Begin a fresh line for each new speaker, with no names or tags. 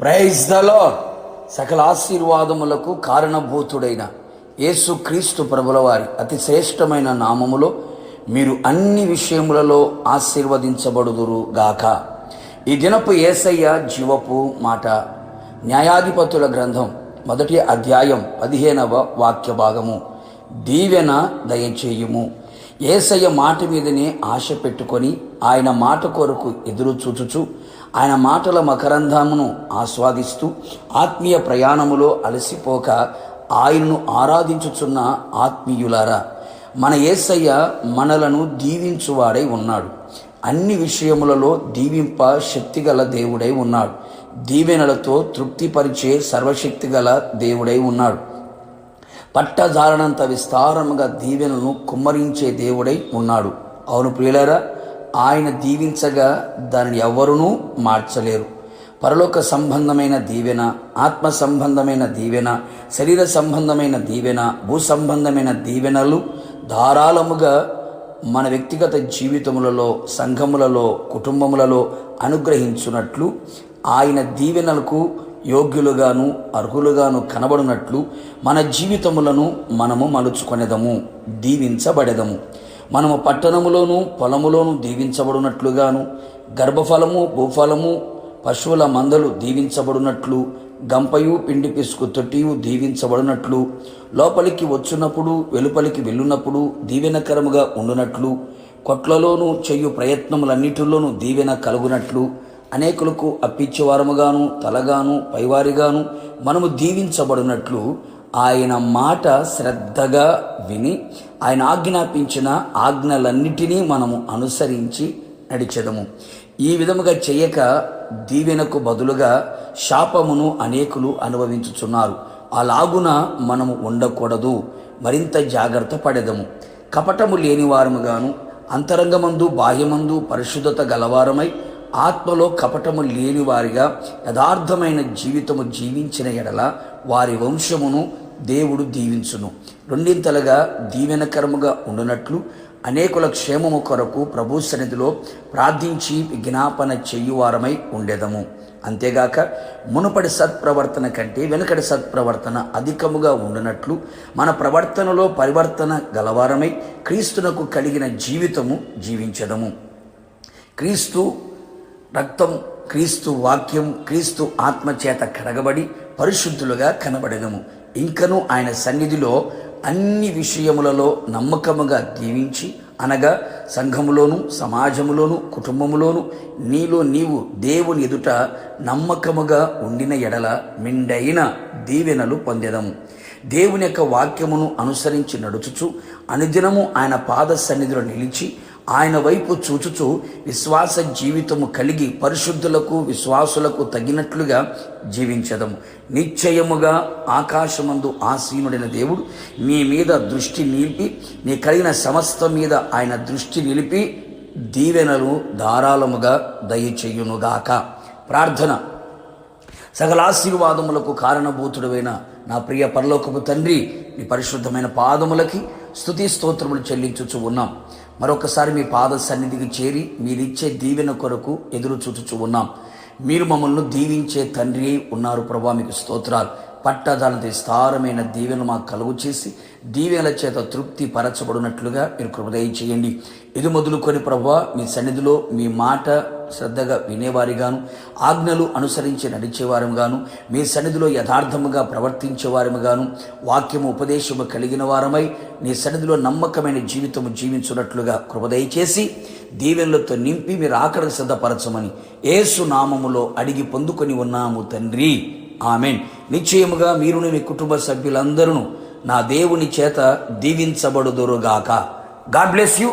Praise దలో సకల ఆశీర్వాదములకు కారణభూతుడైన యేసుక్రీస్తు ప్రభుల వారి అతి శ్రేష్టమైన నామములో మీరు అన్ని విషయములలో ఆశీర్వదించబడుదురు గాక. ఈ దినపు ఏసయ్య జీవపు మాట న్యాయాధిపతుల గ్రంథం మొదటి అధ్యాయం పదిహేనవ వాక్య భాగము. దీవెన దయచేయుము. ఏసయ్య మాట మీదనే ఆశ పెట్టుకొని ఆయన మాట కొరకు ఎదురు చూచుచు ఆయన మాటల మకరంధమును ఆస్వాదిస్తూ ఆత్మీయ ప్రయాణములో అలసిపోక ఆయనను ఆరాధించుచున్న ఆత్మీయులారా మన ఏసయ్య మనలను దీవించువాడై ఉన్నాడు. అన్ని విషయములలో దీవింప శక్తిగల దేవుడై ఉన్నాడు. దీవెనలతో తృప్తిపరిచే సర్వశక్తిగల దేవుడై ఉన్నాడు. పట్టజారనంత విస్తారముగా దీవెనలను కుమ్మరించే దేవుడై ఉన్నాడు. అవును ప్రియులరా ఆయన దీవించగా దానిని ఎవరునూ మార్చలేరు. పరలోక సంబంధమైన దీవెన ఆత్మ సంబంధమైన దీవెన శరీర సంబంధమైన దీవెన భూ సంబంధమైన దీవెనలు ధారాళముగా మన వ్యక్తిగత జీవితములలో సంఘములలో కుటుంబములలో అనుగ్రహించున్నట్లు ఆయన దీవెనలకు యోగ్యులుగాను అర్హులుగాను కనబడినట్లు మన జీవితములను మనము మలుచుకునేదము దీవించబడెదము. మనము పట్టణములోను పొలములోను దీవించబడినట్లుగాను గర్భఫలము భూఫలము పశువుల మందలు దీవించబడినట్లు గంపయు పిండి పిసుకు తొట్టియు దీవించబడినట్లు లోపలికి వచ్చినప్పుడు వెలుపలికి వెళ్ళినప్పుడు దీవెనకరముగా ఉండునట్లు కొట్లలోనూ చెయ్యు ప్రయత్నములన్నిటిలోనూ దీవెన కలుగునట్లు అనేకులకు అప్పిచ్చేవారముగాను తలగాను పైవారిగాను మనము దీవించబడినట్లు ఆయన మాట శ్రద్ధగా విని ఆయన ఆజ్ఞాపించిన ఆజ్ఞలన్నిటినీ మనము అనుసరించి నడిచెదము. ఈ విధముగా చేయక దీవెనకు బదులుగా శాపమును అనేకులు అనుభవించుచున్నారు. అలాగున మనము ఉండకూడదు. మరింత జాగ్రత్త పడెదము. కపటము లేని వారముగాను అంతరంగమందు బాహ్యమందు పరిశుద్ధత గలవారమై ఆత్మలో కపటము లేని వారిగా యథార్థమైన జీవితము జీవించిన ఎడల వారి వంశమును దేవుడు దీవించును. రెండింతలుగా దీవెనకరముగా ఉండునట్లు అనేకుల క్షేమము కొరకు ప్రభు సన్నిధిలో ప్రార్థించి విజ్ఞాపన చెయ్యువారమై ఉండేదము. అంతేగాక మునుపటి సత్ప్రవర్తన కంటే వెనుకటి సత్ప్రవర్తన అధికముగా ఉండినట్లు మన ప్రవర్తనలో పరివర్తన గలవారమై క్రీస్తునకు కలిగిన జీవితము జీవించదము. క్రీస్తు రక్తం క్రీస్తు వాక్యం క్రీస్తు ఆత్మచేత కడగబడి పరిశుద్ధులుగా కనబడదము. ఇంకను ఆయన సన్నిధిలో అన్ని విషయములలో నమ్మకముగా దీవించి అనగా సంఘములోను సమాజములోను కుటుంబములోను నీలో నీవు దేవుని ఎదుట నమ్మకముగా ఉండిన ఎడల మిండైన దీవెనలు పొందెదము దేవుని యొక్క వాక్యమును అనుసరించి నడుచుచు అనుదినము ఆయన పాద సన్నిధిలో నిలిచి ఆయన వైపు చూచుచు విశ్వాస జీవితము కలిగి పరిశుద్ధులకు విశ్వాసులకు తగినట్లుగా జీవించదము. నిశ్చయముగా ఆకాశమందు ఆసీనుడైన దేవుడు మీ మీద దృష్టి నిలిపి నీ కలిగిన సమస్త మీద ఆయన దృష్టి నిలిపి దీవెనలు ధారాళముగా దయచేయునుగాక. ప్రార్థన. సకల ఆశీర్వాదములకు కారణభూతుడైన నా ప్రియ పరలోకపు తండ్రి నీ పరిశుద్ధమైన పాదములకి స్తుతి స్తోత్రములు చెల్లించుచు ఉన్నాం. మరొకసారి మీ పాద సన్నిధికి చేరి మీరిచ్చే దీవెన కొరకు ఎదురు చూచుచు ఉన్నాం. మీరు మమ్మల్ని దీవించే తండ్రి ఉన్నారు ప్రభా మీకు స్తోత్రాలు. పట్టదానంత విస్తారమైన దీవెనలు మాకు కలుగు చేసి దీవెనల చేత తృప్తి పరచబడినట్లుగా మీరు కృపదయ చేయండి ఇది మొదలుకొని ప్రభావ మీ సన్నిధిలో మీ మాట శ్రద్ధగా వినేవారిగాను ఆజ్ఞలు అనుసరించి నడిచేవారముగాను మీ సన్నిధిలో యథార్థముగా ప్రవర్తించేవారముగాను వాక్యము ఉపదేశము కలిగిన వారమై నీ సన్నిధిలో నమ్మకమైన జీవితము జీవించున్నట్లుగా కృపదయ చేసి దీవెనలతో నింపి మీరు ఆకలికి సిద్ధపరచమని ఏసు నామములో అడిగి పొందుకొని ఉన్నాము తండ్రి. ఆమెన్. నిశ్చయముగా మీరును మీ కుటుంబ సభ్యులందరూ నా దేవుని చేత దీవించబడుదురుగాక. God bless you